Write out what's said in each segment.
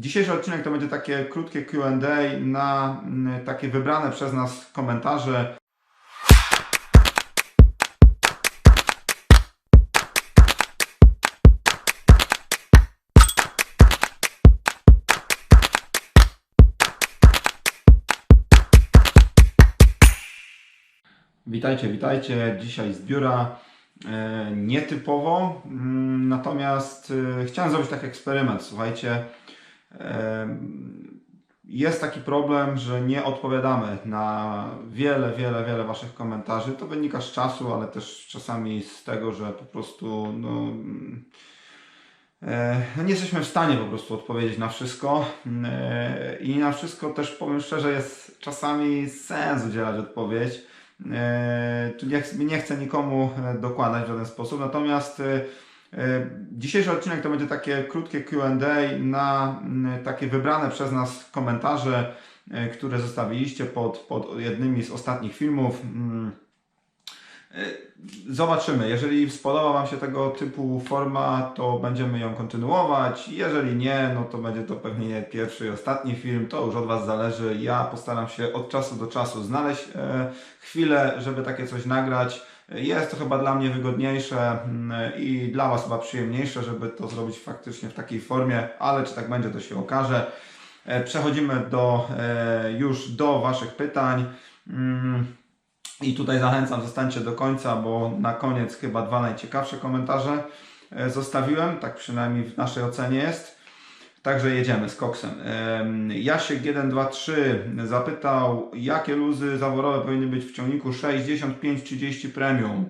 Dzisiejszy odcinek to będzie takie krótkie QA na mm, takie wybrane przez nas komentarze. Witajcie, witajcie. Dzisiaj z biura. E, nietypowo, mm, natomiast e, chciałem zrobić taki eksperyment. Słuchajcie, jest taki problem, że nie odpowiadamy na wiele, wiele, wiele Waszych komentarzy. To wynika z czasu, ale też czasami z tego, że po prostu no, nie jesteśmy w stanie po prostu odpowiedzieć na wszystko. I na wszystko też powiem szczerze, jest czasami sens udzielać odpowiedź. Tu nie, ch- nie chcę nikomu e, dokładać w żaden sposób, natomiast e, dzisiejszy odcinek to będzie takie krótkie QA na takie wybrane przez nas komentarze, e, które zostawiliście pod, pod jednymi z ostatnich filmów. Mm. E, Zobaczymy. Jeżeli spodoba Wam się tego typu forma, to będziemy ją kontynuować. Jeżeli nie, no to będzie to pewnie pierwszy i ostatni film. To już od Was zależy. Ja postaram się od czasu do czasu znaleźć e, chwilę, żeby takie coś nagrać. Jest to chyba dla mnie wygodniejsze mm, i dla Was chyba przyjemniejsze, żeby to zrobić faktycznie w takiej formie, ale czy tak będzie, to się okaże. E, Przechodzimy do, e, już do Waszych pytań. Mm, I tutaj zachęcam, zostańcie do końca, bo na koniec chyba dwa najciekawsze komentarze e, zostawiłem, tak przynajmniej w naszej ocenie jest. Także jedziemy z koksem. Em, Jasiek 123 zapytał, jakie luzy zaworowe powinny być w ciągniku 65-30 premium.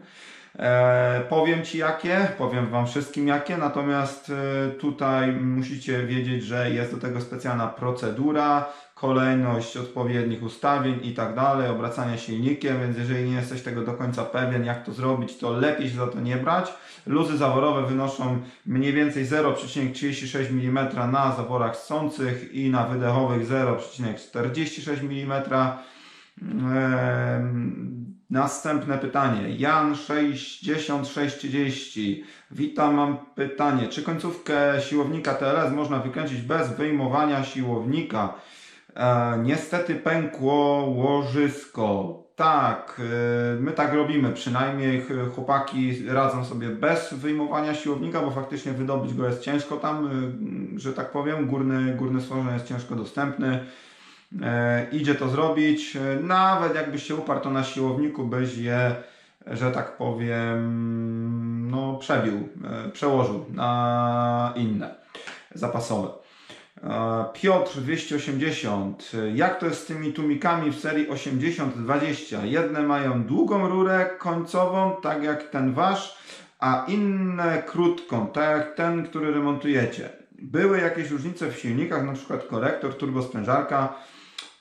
E, powiem Ci jakie, powiem Wam wszystkim jakie, natomiast e, tutaj musicie wiedzieć, że jest do tego specjalna procedura, kolejność odpowiednich ustawień i tak dalej, obracania silnikiem, więc jeżeli nie jesteś tego do końca pewien, jak to zrobić, to lepiej się za to nie brać. Luzy zaworowe wynoszą mniej więcej 0,36 mm na zaworach ssących i na wydechowych 0,46 mm. Następne pytanie. Jan 6630. Witam, mam pytanie. Czy końcówkę siłownika TLS można wykręcić bez wyjmowania siłownika? E, niestety pękło łożysko. Tak, e, my tak robimy. Przynajmniej ch- chłopaki radzą sobie bez wyjmowania siłownika, bo faktycznie wydobyć go jest ciężko tam, e, że tak powiem. Górny, górny stworzeń jest ciężko dostępny. E, idzie to zrobić. Nawet jakbyś się uparł, to na siłowniku byś je, że tak powiem, no przebił, przełożył na inne zapasowe. E, Piotr 280. Jak to jest z tymi tłumikami w serii 80-20? Jedne mają długą rurę końcową, tak jak ten wasz, a inne krótką, tak jak ten, który remontujecie. Były jakieś różnice w silnikach, na przykład kolektor, turbosprężarka.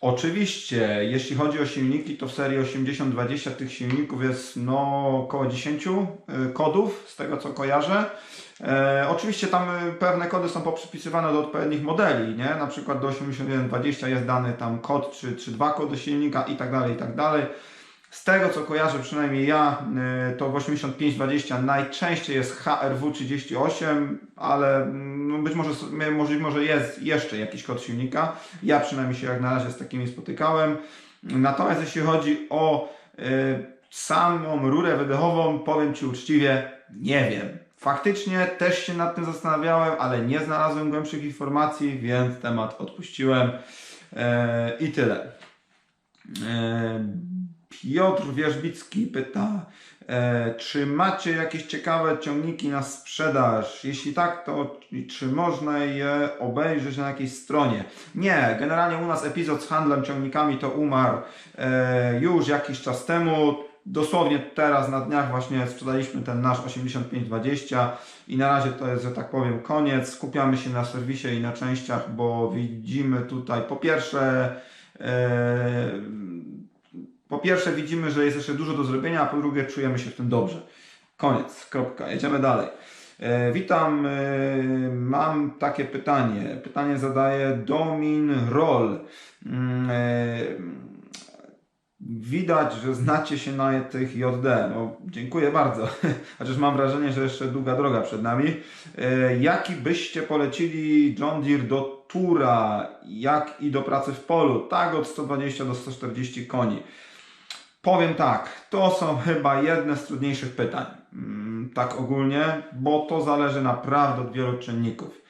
Oczywiście, jeśli chodzi o silniki, to w serii 80-20 tych silników jest no około 10 y, kodów, z tego co kojarzę. E, oczywiście tam y, pewne kody są poprzypisywane do odpowiednich modeli, nie? Na przykład do 8120 jest dany tam kod, czy, czy dwa kody silnika i tak dalej, i tak dalej. Z tego co kojarzę, przynajmniej ja, y, to w 8520 najczęściej jest HRW38, ale mm, no być może, s- może, jest jeszcze jakiś kod silnika. Ja przynajmniej się jak na razie z takimi spotykałem. Natomiast jeśli chodzi o y, samą rurę wydechową, powiem Ci uczciwie, nie wiem. Faktycznie też się nad tym zastanawiałem, ale nie znalazłem głębszych informacji, więc temat odpuściłem. E, I tyle. Piotr Wierzbicki pyta, e, czy macie jakieś ciekawe ciągniki na sprzedaż? Jeśli tak, to czy można je obejrzeć na jakiejś stronie? Nie, generalnie u nas epizod z handlem ciągnikami to umarł e, już jakiś czas temu. Dosłownie teraz na dniach właśnie sprzedaliśmy ten nasz 8520 i na razie to jest, że tak powiem, koniec. Skupiamy się na serwisie i na częściach, bo widzimy tutaj po pierwsze e, po pierwsze widzimy, że jest jeszcze dużo do zrobienia, a po drugie czujemy się w tym dobrze. Koniec, kropka. Jedziemy dalej. E, witam, e, mam takie pytanie. Pytanie zadaje Domin Roll. Mm, e, Widać, że znacie się na tych JD. No, dziękuję bardzo. Chociaż mam wrażenie, że jeszcze długa droga przed nami. E, Jaki byście polecili John Deere do tura, jak i do pracy w polu, tak od 120 do 140 koni. Powiem tak, to są chyba jedne z trudniejszych pytań, mm, tak ogólnie, bo to zależy naprawdę od wielu czynników.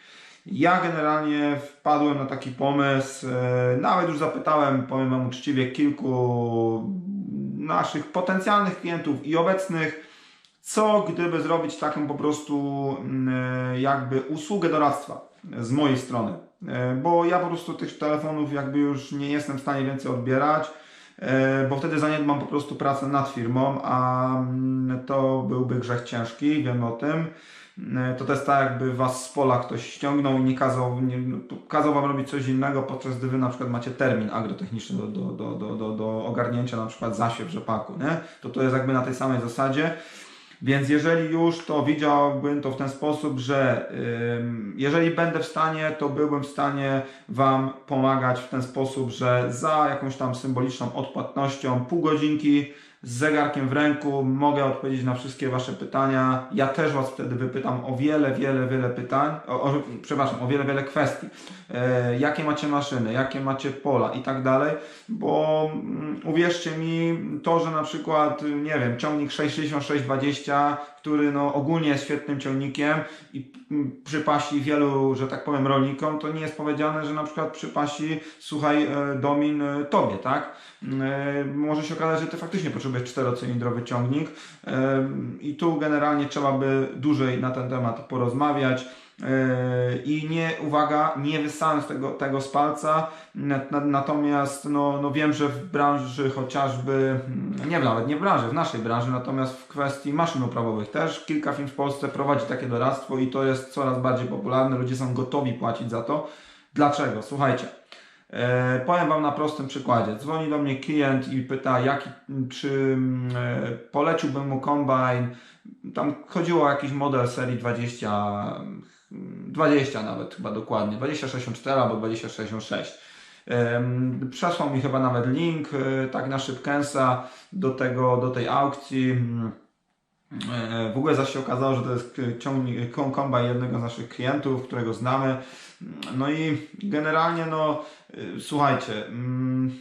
Ja generalnie wpadłem na taki pomysł, e, nawet już zapytałem, powiem Wam uczciwie, kilku naszych potencjalnych klientów i obecnych, co gdyby zrobić taką po prostu mm, jakby usługę doradztwa z mojej strony. E, Bo ja po prostu tych telefonów jakby już nie jestem w stanie więcej odbierać, e, bo wtedy zaniedbam po prostu pracę nad firmą, a mm, to byłby grzech ciężki, wiem o tym. E, To też tak jakby was z pola ktoś ściągnął i nie kazał, nie, no, kazał wam robić coś innego, podczas gdy wy na przykład macie termin agrotechniczny do, do, do, do, do ogarnięcia, na przykład zasiew rzepaku, nie? To to jest jakby na tej samej zasadzie. Więc jeżeli już, to widziałbym to w ten sposób, że jeżeli będę w stanie, to byłbym w stanie Wam pomagać w ten sposób, że za jakąś tam symboliczną odpłatnością, pół godzinki z zegarkiem w ręku mogę odpowiedzieć na wszystkie Wasze pytania. Ja też Was wtedy wypytam o wiele, wiele, wiele pytań, o, o, przepraszam, o wiele, wiele kwestii. E, jakie macie maszyny, jakie macie pola i tak dalej, bo mm, uwierzcie mi, to, że na przykład, nie wiem, ciągnik 66620, który no ogólnie jest świetnym ciągnikiem i mm, przypasi wielu, że tak powiem, rolnikom, to nie jest powiedziane, że na przykład przypasi, słuchaj, e, Domin e, tobie, tak? E, Może się okazać, że ty faktycznie potrzebujesz czterocylindrowy ciągnik i tu generalnie trzeba by dłużej na ten temat porozmawiać. Yy, I nie, uwaga, nie wyssałem tego, tego z palca, Na- na- natomiast no, no wiem, że w branży chociażby, mm, nie nawet nie w branży, w naszej branży, natomiast w kwestii maszyn uprawowych też kilka firm w Polsce prowadzi takie doradztwo i to jest coraz bardziej popularne, ludzie są gotowi płacić za to. Dlaczego? Słuchajcie. E, powiem Wam na prostym przykładzie. Dzwoni do mnie klient i pyta, jaki, czy e, poleciłbym mu kombajn. Tam chodziło o jakiś model serii 20, mm, 20 nawet chyba dokładnie, 2064 albo 2066. Em, Przesłał mi chyba nawet link, e, tak na szybkęsa do, tego, do tej aukcji. Mm, e, W ogóle zaś się okazało, że to jest ciągnik, kom- kombajn jednego z naszych klientów, którego znamy. No i generalnie, no słuchajcie, mm,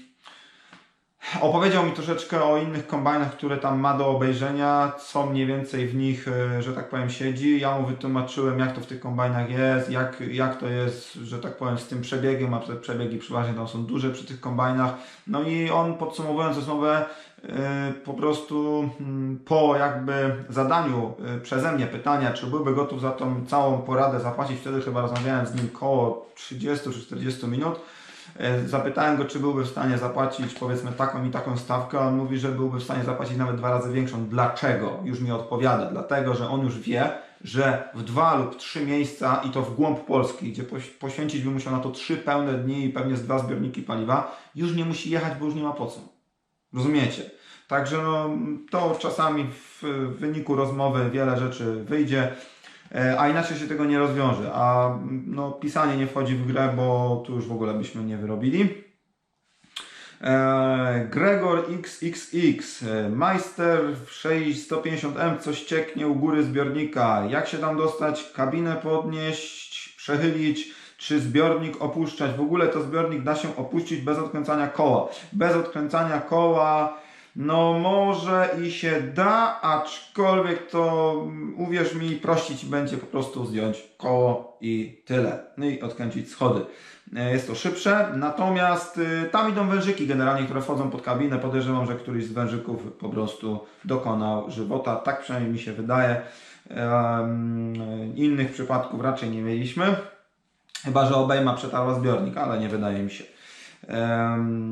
opowiedział mi troszeczkę o innych kombajnach, które tam ma do obejrzenia, co mniej więcej w nich, y, że tak powiem, siedzi. Ja mu wytłumaczyłem, jak to w tych kombajnach jest, jak, jak to jest, że tak powiem, z tym przebiegiem, a te przebiegi przeważnie tam są duże przy tych kombajnach. No i on podsumowując rozmowę, y, po prostu mm, po jakby zadaniu y, przeze mnie pytania, czy byłby gotów za tą całą poradę zapłacić, wtedy chyba rozmawiałem z nim koło 30 czy 40 minut. E, Zapytałem go, czy byłby w stanie zapłacić powiedzmy taką i taką stawkę. On mówi, że byłby w stanie zapłacić nawet dwa razy większą. Dlaczego? Już mi odpowiada. Dlatego, że on już wie, że w dwa lub trzy miejsca i to w głąb Polski, gdzie poś- poświęcić by musiał na to trzy pełne dni i pewnie z dwa zbiorniki paliwa, już nie musi jechać, bo już nie ma po co. Rozumiecie? Także no, to czasami w wyniku rozmowy wiele rzeczy wyjdzie, a inaczej się tego nie rozwiąże. A no, pisanie nie wchodzi w grę, bo tu już w ogóle byśmy nie wyrobili. E, Gregor XXX, e, Meister 6150M, coś cieknie u góry zbiornika. Jak się tam dostać? Kabinę podnieść, przechylić, czy zbiornik opuszczać? W ogóle to zbiornik da się opuścić bez odkręcania koła. Bez odkręcania koła, no może i się da, aczkolwiek to mm, uwierz mi, prościej ci będzie po prostu zdjąć koło i tyle. No i odkręcić schody. E, Jest to szybsze, natomiast y, tam idą wężyki generalnie, które wchodzą pod kabinę. Podejrzewam, że któryś z wężyków po prostu dokonał żywota. Tak przynajmniej mi się wydaje. Innych przypadków raczej nie mieliśmy. Chyba, że obejma przetarła zbiornik, ale nie wydaje mi się.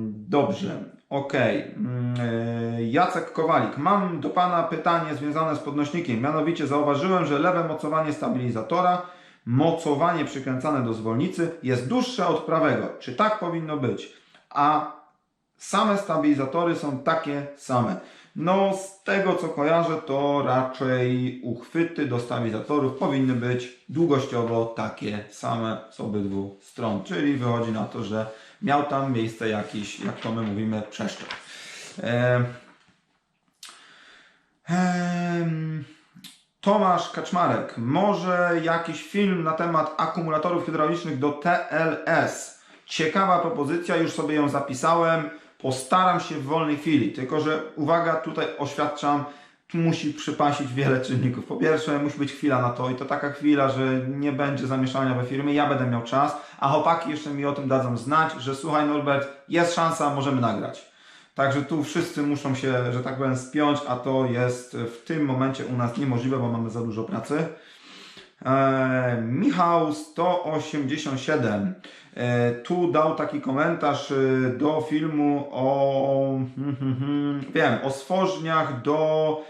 Dobrze, okej. Mm, e, Jacek Kowalik. Mam do Pana pytanie związane z podnośnikiem. Mianowicie zauważyłem, że lewe mocowanie stabilizatora, mocowanie przykręcane do zwolnicy jest dłuższe od prawego. Czy tak powinno być? A same stabilizatory są takie same. No, z tego co kojarzę, to raczej uchwyty do stabilizatorów powinny być długościowo takie same z obydwu stron. Czyli wychodzi na to, że miał tam miejsce jakiś, jak to my mówimy, przeszczep. Em, em, Tomasz Kaczmarek, może jakiś film na temat akumulatorów hydraulicznych do TLS. Ciekawa propozycja, już sobie ją zapisałem. Postaram się w wolnej chwili, tylko że uwaga, tutaj oświadczam, tu musi przypasić wiele czynników. Po pierwsze, musi być chwila na to i to taka chwila, że nie będzie zamieszania we firmie, ja będę miał czas, a chłopaki jeszcze mi o tym dadzą znać, że słuchaj Norbert, jest szansa, możemy nagrać. Także tu wszyscy muszą się, że tak powiem, spiąć, a to jest w tym momencie u nas niemożliwe, bo mamy za dużo pracy. E, Michał 187 e, tu dał taki komentarz e, do filmu o wiem, o stworzniach do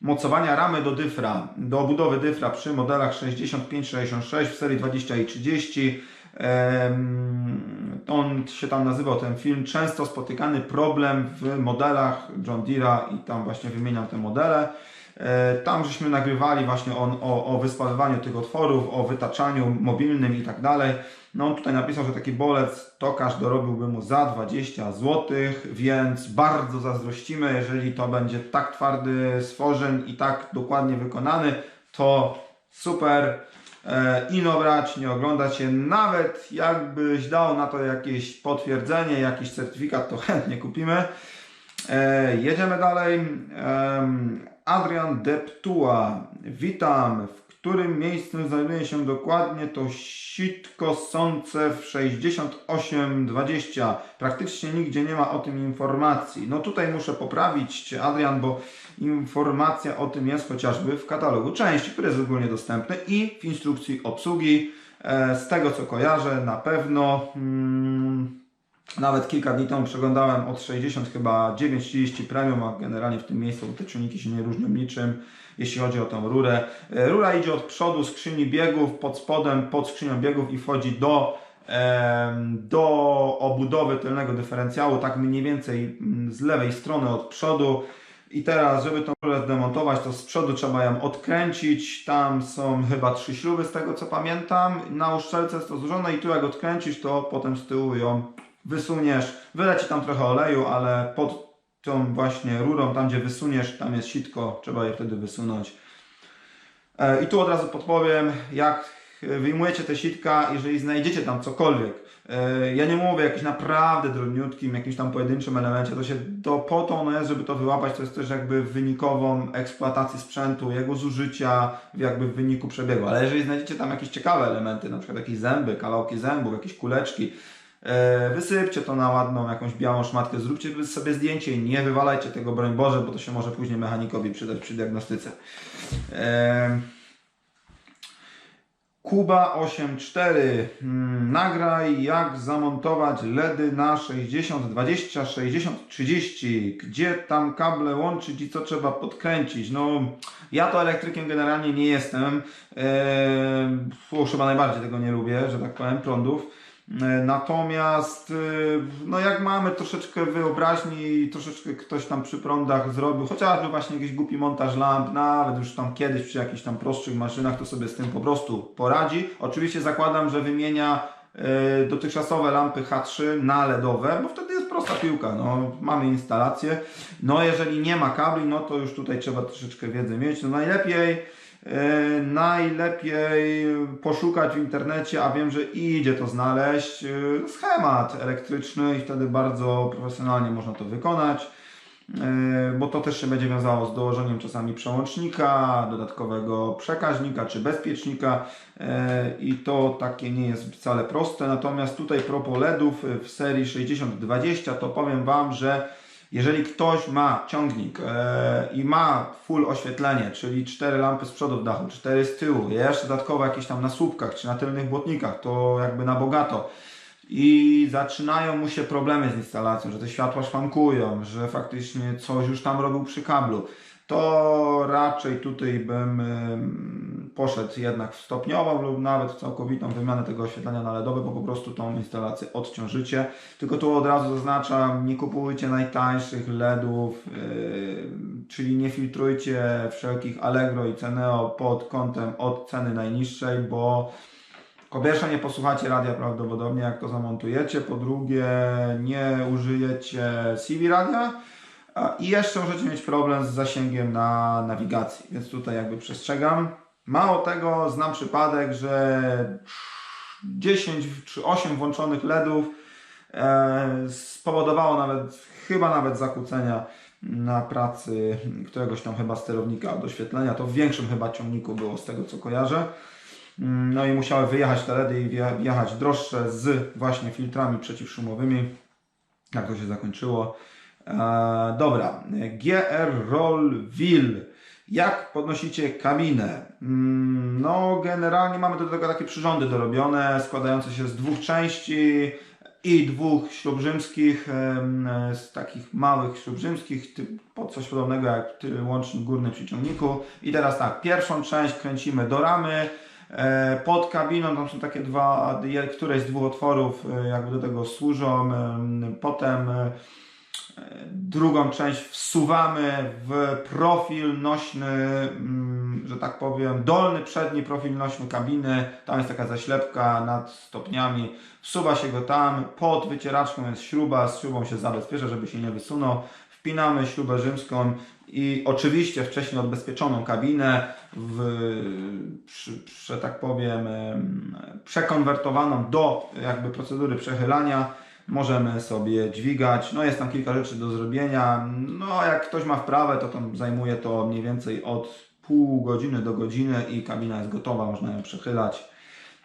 mocowania ramy do dyfra, do budowy dyfra przy modelach 65-66 w serii 20 i 30. Em, On się tam nazywał ten film Często spotykany problem w modelach John Deere'a i tam właśnie wymieniam te modele. E, Tam żeśmy nagrywali właśnie o, o, o wyspalywaniu tych otworów, o wytaczaniu mobilnym i tak dalej. No on tutaj napisał, że taki bolec tokarz dorobiłby mu za 20 zł, więc bardzo zazdrościmy, jeżeli to będzie tak twardy stworzeń i tak dokładnie wykonany, to super. E, ino brać, nie oglądać się, nawet jakbyś dał na to jakieś potwierdzenie, jakiś certyfikat, to chętnie kupimy. E, jedziemy dalej. Adrian Deptua. Witam. W którym miejscu znajduje się dokładnie to sitko sące w 6820? Praktycznie nigdzie nie ma o tym informacji. No tutaj muszę poprawić Cię, Adrian, bo informacja o tym jest chociażby w katalogu części, który jest ogólnie dostępny i w instrukcji obsługi. E, z tego co kojarzę, na pewno. Mm, nawet kilka dni temu przeglądałem od 60 chyba 9,30 premium, a generalnie w tym miejscu te czujniki się nie różnią niczym, jeśli chodzi o tą rurę. E, Rura idzie od przodu skrzyni biegów, pod spodem, pod skrzynią biegów i wchodzi do, do obudowy tylnego dyferencjału, tak mniej więcej mm, z lewej strony od przodu. I teraz, żeby tą rurę zdemontować, to z przodu trzeba ją odkręcić. Tam są chyba trzy śruby, z tego co pamiętam. Na uszczelce jest to złożone i tu jak odkręcisz, to potem z tyłu ją wysuniesz. Wyleci tam trochę oleju, ale pod tą właśnie rurą, tam gdzie wysuniesz, tam jest sitko, trzeba je wtedy wysunąć. E, I tu od razu podpowiem, jak wyjmujecie te sitka, jeżeli znajdziecie tam cokolwiek. E, Ja nie mówię o jakimś naprawdę drobniutkim, jakimś tam pojedynczym elemencie, to się to po to ono jest, żeby to wyłapać, to jest też jakby wynikową eksploatacji sprzętu, jego zużycia jakby w wyniku przebiegu. Ale jeżeli znajdziecie tam jakieś ciekawe elementy, na przykład jakieś zęby, kawałki zębów, jakieś kuleczki, wysypcie to na ładną jakąś białą szmatkę, zróbcie sobie zdjęcie i nie wywalajcie tego, broń Boże, bo to się może później mechanikowi przydać przy diagnostyce. E, Kuba 84. Hmm, nagraj jak zamontować LEDy na 60, 20, 60, 30. Gdzie tam kable łączyć i co trzeba podkręcić? No, ja to elektrykiem generalnie nie jestem. Eee, chyba najbardziej tego nie lubię, że tak powiem, prądów. E, Natomiast, e, no jak mamy troszeczkę wyobraźni i troszeczkę ktoś tam przy prądach zrobił, chociażby właśnie jakiś głupi montaż lamp, nawet już tam kiedyś przy jakichś tam prostszych maszynach, to sobie z tym po prostu poradzi. Oczywiście zakładam, że wymienia e, dotychczasowe lampy H3 na LEDowe, bo wtedy jest prosta piłka, no mamy instalację. No jeżeli nie ma kabli, no to już tutaj trzeba troszeczkę wiedzy mieć. No najlepiej Najlepiej poszukać w internecie, a wiem, że idzie to znaleźć, e, schemat elektryczny i wtedy bardzo profesjonalnie można to wykonać, e, bo to też się będzie wiązało z dołożeniem czasami przełącznika, dodatkowego przekaźnika czy bezpiecznika i to takie nie jest wcale proste. Natomiast tutaj propos LEDów w serii 6020 to powiem Wam, że jeżeli ktoś ma ciągnik e, i ma full oświetlenie, czyli cztery lampy z przodu w dachu, cztery z tyłu, jeszcze dodatkowo jakieś tam na słupkach czy na tylnych błotnikach, to jakby na bogato. I zaczynają mu się problemy z instalacją, że te światła szwankują, że faktycznie coś już tam robił przy kablu, to raczej tutaj bym ym, poszedł jednak w stopniową lub nawet całkowitą wymianę tego oświetlenia na LEDowe, bo po prostu tą instalację odciążycie. Tylko tu od razu zaznaczam, nie kupujcie najtańszych LEDów, czyli nie filtrujcie wszelkich Allegro i Ceneo pod kątem od ceny najniższej, bo po pierwsze nie posłuchacie radia prawdopodobnie jak to zamontujecie, po drugie nie użyjecie CV radia, I jeszcze możecie mieć problem z zasięgiem na nawigacji, więc tutaj jakby przestrzegam. Mało tego, znam przypadek, że 10 czy 8 włączonych LEDów e, spowodowało nawet, chyba nawet zakłócenia na pracy któregoś tam chyba sterownika od oświetlenia. To w większym chyba ciągniku było z tego co kojarzę. Mm, No i musiały wyjechać te LEDy i wje- wjechać droższe z właśnie filtrami przeciwszumowymi. Jak to się zakończyło. E, dobra, GR Rollville. Jak podnosicie kabinę? Mm, No, generalnie mamy do tego takie przyrządy dorobione, składające się z dwóch części i dwóch ślub rzymskich, z takich małych ślub rzymskich, pod coś podobnego jak łącznik górny przy ciągniku. I teraz tak, pierwszą część kręcimy do ramy, e, pod kabiną tam są takie dwa, któreś z dwóch otworów e, jakby do tego służą, em, potem Drugą część wsuwamy w profil nośny, mm, że tak powiem, dolny, przedni profil nośny kabiny. Tam jest taka zaślepka nad stopniami. Wsuwa się go tam. Pod wycieraczką jest śruba. Z śrubą się zabezpiecza, żeby się nie wysunął. Wpinamy śrubę rzymską i oczywiście wcześniej odbezpieczoną kabinę, w, że tak powiem, em, przekonwertowaną do jakby procedury przechylania możemy sobie dźwigać. No jest tam kilka rzeczy do zrobienia. No jak ktoś ma wprawę, to tam zajmuje to mniej więcej od pół godziny do godziny i kabina jest gotowa, można ją przechylać.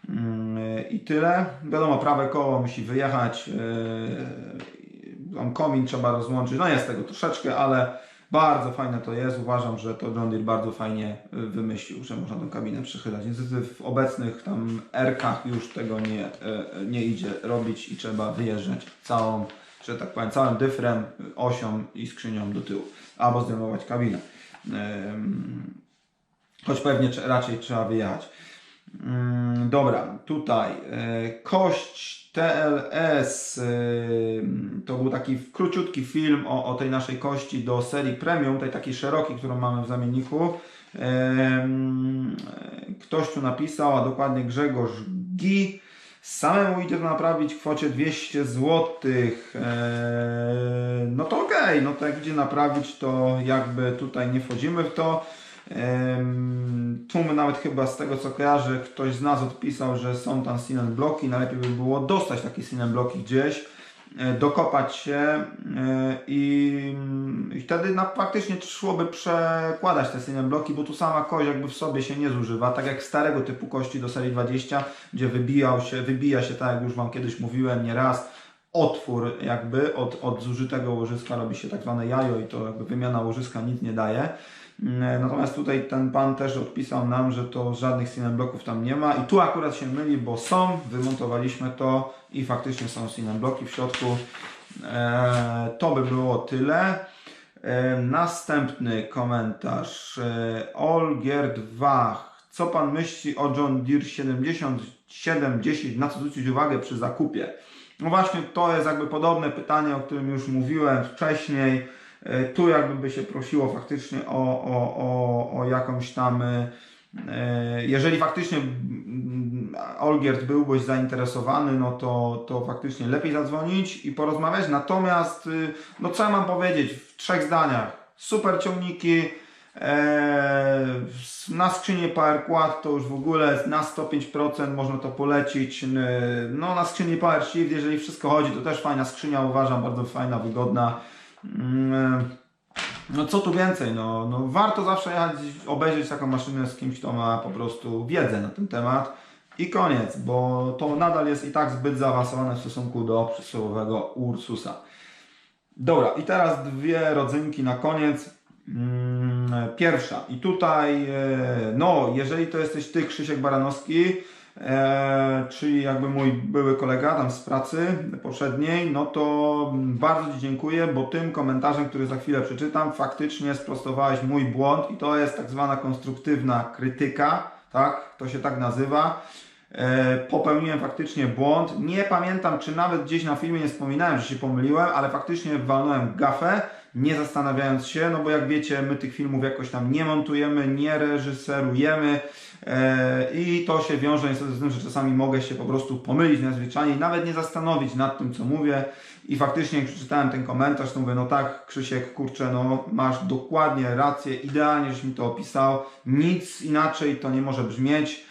Mm, I tyle. Wiadomo, prawe koło musi wyjechać. yy, Tam komin trzeba rozłączyć. No jest tego troszeczkę, ale bardzo fajne to jest. Uważam, że to John Deere bardzo fajnie y, wymyślił, że można tą kabinę przechylać. Niestety w obecnych tam R-kach już tego nie, y, nie idzie robić i trzeba wyjeżdżać całą, że tak powiem, całym dyfrem, y, osią i skrzynią do tyłu, albo zdejmować kabinę. Choć pewnie raczej trzeba wyjechać. Mm, Dobra, tutaj e, kość TLS y, to był taki króciutki film o, o tej naszej kości do serii premium, tej takiej szerokiej, którą mamy w zamienniku. Em, Ktoś tu napisał, a dokładnie Grzegorz Gi. Samemu idzie to naprawić w kwocie 200 zł. No to okej, no to jak idzie naprawić, to jakby tutaj nie wchodzimy w to. Em, Tu my nawet chyba z tego co kojarzę, ktoś z nas odpisał, że są tam Sinen bloki. Najlepiej by było dostać takie Sinen bloki gdzieś, e, dokopać się e, i, i wtedy na, faktycznie szłoby przekładać te Sinen bloki, bo tu sama kość jakby w sobie się nie zużywa. Tak jak starego typu kości do serii 20, gdzie wybijał się, wybija się, tak jak już Wam kiedyś mówiłem nieraz, otwór jakby od, od zużytego łożyska robi się tak zwane jajo i to jakby wymiana łożyska nic nie daje. Mm, Natomiast tutaj ten pan też odpisał nam, że to żadnych Sinem bloków tam nie ma i tu akurat się myli, bo są, wymontowaliśmy to i faktycznie są Sinem bloki w środku. E, to by było tyle. E, następny komentarz. E, Olgierd Wach. Co pan myśli o John Deere 7710? Na co zwrócić uwagę przy zakupie? No właśnie, to jest jakby podobne pytanie, o którym już mówiłem wcześniej. E, Tu jakby by się prosiło faktycznie o, o, o, o jakąś tam, e, jeżeli faktycznie mm, Olgierd byłbyś zainteresowany, no to, to faktycznie lepiej zadzwonić i porozmawiać. Natomiast, y, no co ja mam powiedzieć w trzech zdaniach. Super ciągniki, e, na skrzynię Power Quad to już w ogóle na 105% można to polecić. No na skrzyni Power Shift, jeżeli wszystko chodzi, to też fajna skrzynia, uważam, bardzo fajna, wygodna. Mm, No co tu więcej, no, no warto zawsze jechać, obejrzeć taką maszynę z kimś, kto ma po prostu wiedzę na ten temat i koniec, bo to nadal jest i tak zbyt zaawansowane w stosunku do przysłowiowego Ursusa. Dobra, i teraz dwie rodzynki na koniec. Mm, Pierwsza, i tutaj, e, no, jeżeli to jesteś ty, Krzysiek Baranowski, e, czyli jakby mój były kolega tam z pracy poprzedniej, no to bardzo Ci dziękuję, bo tym komentarzem, który za chwilę przeczytam, faktycznie sprostowałeś mój błąd i to jest tak zwana konstruktywna krytyka, tak, to się tak nazywa. E, popełniłem faktycznie błąd. Nie pamiętam, czy nawet gdzieś na filmie nie wspominałem, że się pomyliłem, ale faktycznie walnąłem gafę, nie zastanawiając się, no bo jak wiecie, my tych filmów jakoś tam nie montujemy, nie reżyserujemy i to się wiąże niestety z tym, że czasami mogę się po prostu pomylić nadzwyczajnie i nawet nie zastanowić nad tym, co mówię. I faktycznie, jak przeczytałem ten komentarz, to mówię, no tak, Krzysiek, kurczę, no masz dokładnie rację, idealnie, żeś mi to opisał, nic inaczej to nie może brzmieć.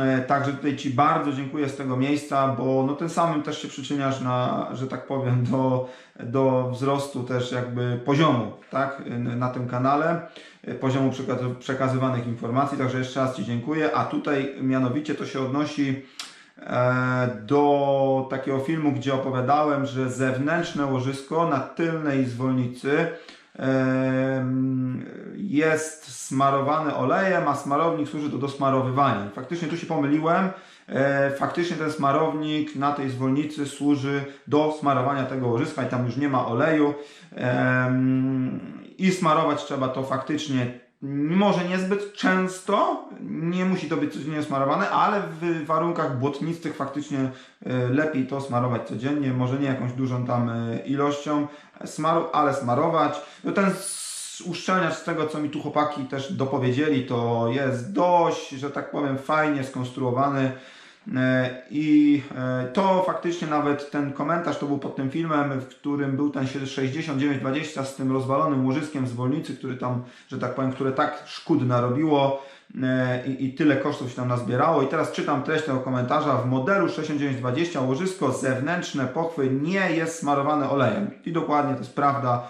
E, Także tutaj Ci bardzo dziękuję z tego miejsca, bo no tym samym też się przyczyniasz na, że tak powiem, do, do wzrostu też jakby poziomu, tak, na tym kanale, e, poziomu przekaz- przekazywanych informacji, także jeszcze raz Ci dziękuję, a tutaj mianowicie to się odnosi e, do takiego filmu, gdzie opowiadałem, że zewnętrzne łożysko na tylnej zwolnicy jest smarowane olejem, a smarownik służy do dosmarowywania. Faktycznie tu się pomyliłem. E, Faktycznie ten smarownik na tej zwolnicy służy do smarowania tego łożyska i tam już nie ma oleju. I smarować trzeba to faktycznie może niezbyt często, nie musi to być codziennie smarowane, ale w warunkach błotnistych faktycznie e, lepiej to smarować codziennie, może nie jakąś dużą tam e, ilością smaru, ale smarować. No ten uszczelniacz z tego, co mi tu chłopaki też dopowiedzieli, to jest dość, że tak powiem, fajnie skonstruowany. E, I e, to faktycznie nawet ten komentarz to był pod tym filmem, w którym był ten 6920 z tym rozwalonym łożyskiem zwolnicy, który tam, że tak powiem, które tak szkód narobiło e, i, i tyle kosztów się tam nazbierało. I teraz czytam treść tego komentarza. W modelu 6920 łożysko zewnętrzne pochwy nie jest smarowane olejem. I dokładnie to jest prawda.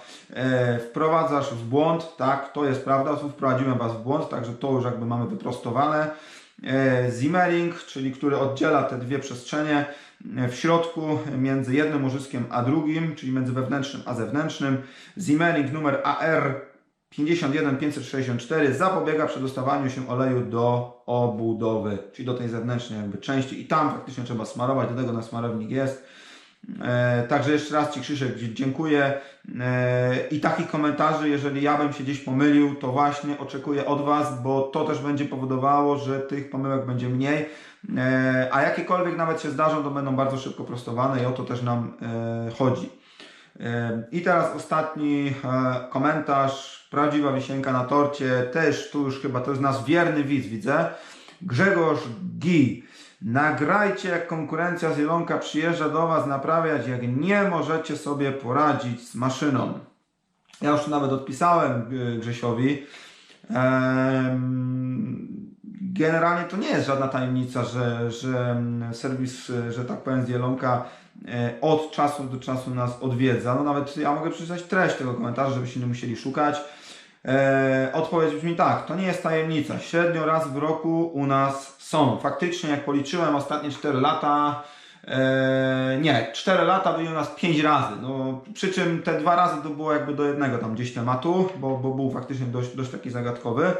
Wprowadzasz w błąd, tak, to jest prawda. Wprowadziłem Was w błąd, także to już jakby mamy wyprostowane zimmering, czyli który oddziela te dwie przestrzenie e, w środku między jednym łożyskiem a drugim, czyli między wewnętrznym a zewnętrznym. Zimmering numer AR 51564 zapobiega przedostawaniu się oleju do obudowy, czyli do tej zewnętrznej jakby części i tam faktycznie trzeba smarować, do tego na smarownik jest. E, także jeszcze raz Ci Krzysiek dzie- dziękuję e, i takich komentarzy, jeżeli ja bym się gdzieś pomylił, to właśnie oczekuję od Was, bo to też będzie powodowało, że tych pomyłek będzie mniej, e, a jakiekolwiek nawet się zdarzą, to będą bardzo szybko prostowane i o to też nam chodzi. I teraz ostatni komentarz, prawdziwa wisienka na torcie, też tu już chyba to jest nasz wierny widz, widzę. Grzegorz Gi. Nagrajcie, jak konkurencja z Ilonka przyjeżdża do Was naprawiać, jak nie możecie sobie poradzić z maszyną. Ja już nawet odpisałem y, Grzesiowi. Generalnie to nie jest żadna tajemnica, że, że mm, serwis, że tak powiem, z Jelonka e, od czasu do czasu nas odwiedza. No nawet ja mogę przeczytać treść tego komentarza, żebyście nie musieli szukać. E, odpowiedź brzmi tak, to nie jest tajemnica. Średnio raz w roku u nas są. Faktycznie, jak policzyłem ostatnie 4 lata, e, nie, 4 lata byli u nas 5 razy. No, przy czym te dwa razy to było jakby do jednego tam gdzieś tematu, bo, bo był faktycznie dość, dość taki zagadkowy.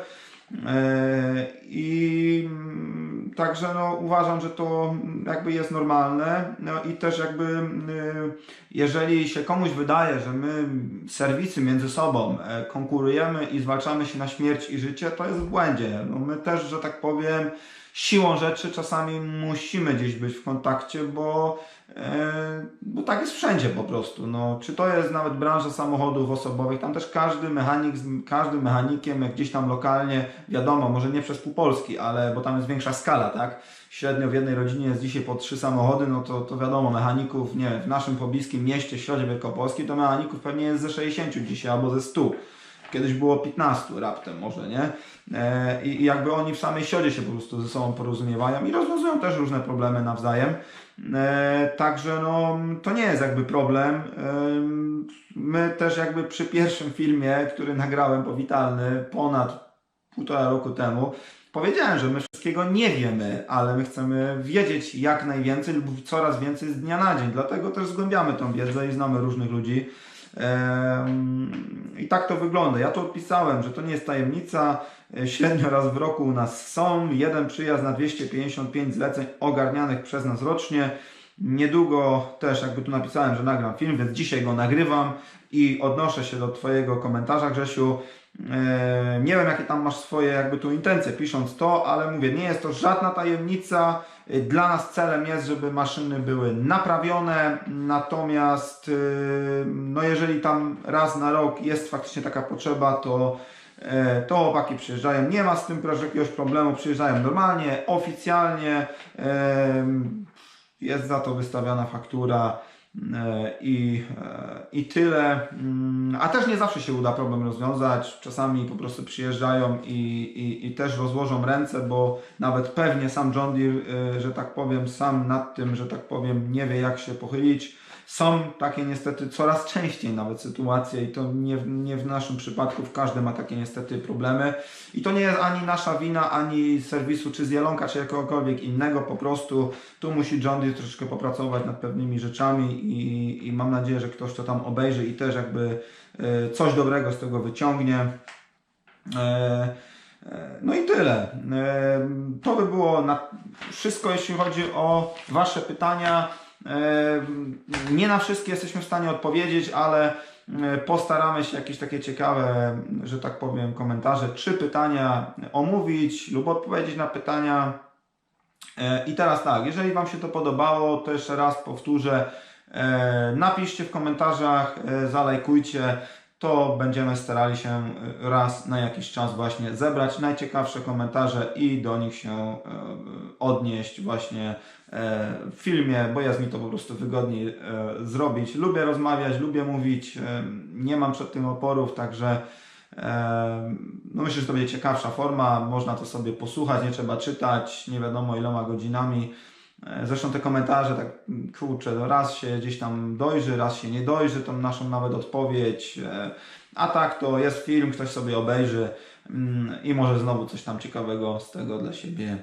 E, I mm, także no, uważam, że to jakby jest normalne. No i też jakby y, jeżeli się komuś wydaje, że my serwisy między sobą e, konkurujemy i zwalczamy się na śmierć i życie, to jest w błędzie. No, my też, że tak powiem, siłą rzeczy czasami musimy gdzieś być w kontakcie, bo, bo tak jest wszędzie po prostu. No, czy to jest nawet branża samochodów osobowych, tam też każdy mechanik, z każdym mechanikiem, gdzieś tam lokalnie, wiadomo, może nie przez pół Polski, ale bo tam jest większa skala, tak? Średnio w jednej rodzinie jest dzisiaj po trzy samochody, no to, to wiadomo, mechaników, nie w naszym pobliskim mieście, środzie Wielkopolskiej, to mechaników pewnie jest ze 60 dzisiaj albo ze 100. Kiedyś było 15 raptem może, nie? E, I, jakby oni w samej siodzie się po prostu ze sobą porozumiewają i rozwiązują też różne problemy nawzajem. E, także no, to nie jest jakby problem. Em, My też jakby przy pierwszym filmie, który nagrałem powitalny ponad półtora roku temu, powiedziałem, że my wszystkiego nie wiemy, ale my chcemy wiedzieć jak najwięcej lub coraz więcej z dnia na dzień. Dlatego też zgłębiamy tą wiedzę i znamy różnych ludzi. I tak to wygląda. Ja to odpisałem, że to nie jest tajemnica. E, Średnio raz w roku u nas są. Jeden przyjazd na 255 zleceń ogarnianych przez nas rocznie. Niedługo też jakby tu napisałem, że nagram film, więc dzisiaj go nagrywam i odnoszę się do Twojego komentarza, Grzesiu. E, Nie wiem, jakie tam masz swoje jakby tu intencje pisząc to, ale mówię, nie jest to żadna tajemnica. E, Dla nas celem jest, żeby maszyny były naprawione, natomiast e, no jeżeli tam raz na rok jest faktycznie taka potrzeba, to to chłopaki przyjeżdżają. Nie ma z tym proszę, jakiegoś problemu, przyjeżdżają normalnie, oficjalnie. Jest za to wystawiana faktura. E, I, e, I tyle. Mm, A też nie zawsze się uda problem rozwiązać. Czasami po prostu przyjeżdżają i, i, i też rozłożą ręce, bo nawet pewnie sam John Deere, e, że tak powiem, sam nad tym, że tak powiem, nie wie jak się pochylić. Są takie niestety coraz częściej nawet sytuacje i to nie, nie w naszym przypadku, w każdym ma takie niestety problemy. I to nie jest ani nasza wina, ani serwisu, czy z Jelonka, czy jakiegokolwiek innego, po prostu tu musi John Deere troszeczkę popracować nad pewnymi rzeczami i, i mam nadzieję, że ktoś to tam obejrzy i też jakby e, coś dobrego z tego wyciągnie. E, e, No i tyle. To by było na wszystko, jeśli chodzi o Wasze pytania. Nie na wszystkie jesteśmy w stanie odpowiedzieć, ale e, postaramy się jakieś takie ciekawe, że tak powiem, komentarze czy pytania omówić lub odpowiedzieć na pytania. E, I teraz tak, jeżeli Wam się to podobało, to jeszcze raz powtórzę, e, napiszcie w komentarzach, zalajkujcie, to będziemy starali się e, raz na jakiś czas właśnie zebrać najciekawsze komentarze i do nich się e, odnieść właśnie e, w filmie, bo jest mi to po prostu wygodniej e, zrobić. Lubię rozmawiać, lubię mówić, e, nie mam przed tym oporów, także no myślę, że to będzie ciekawsza forma, można to sobie posłuchać, nie trzeba czytać, nie wiadomo iloma godzinami. E, Zresztą te komentarze, tak mm, kurczę, no raz się gdzieś tam dojrzy, raz się nie dojrzy, tą naszą nawet odpowiedź. e, A tak to jest film, ktoś sobie obejrzy mm, i może znowu coś tam ciekawego z tego dla siebie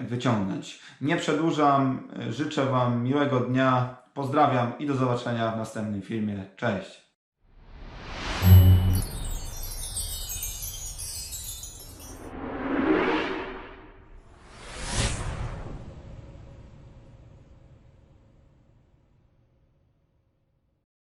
e, wyciągnąć. Nie przedłużam, życzę Wam miłego dnia, pozdrawiam i do zobaczenia w następnym filmie. Cześć!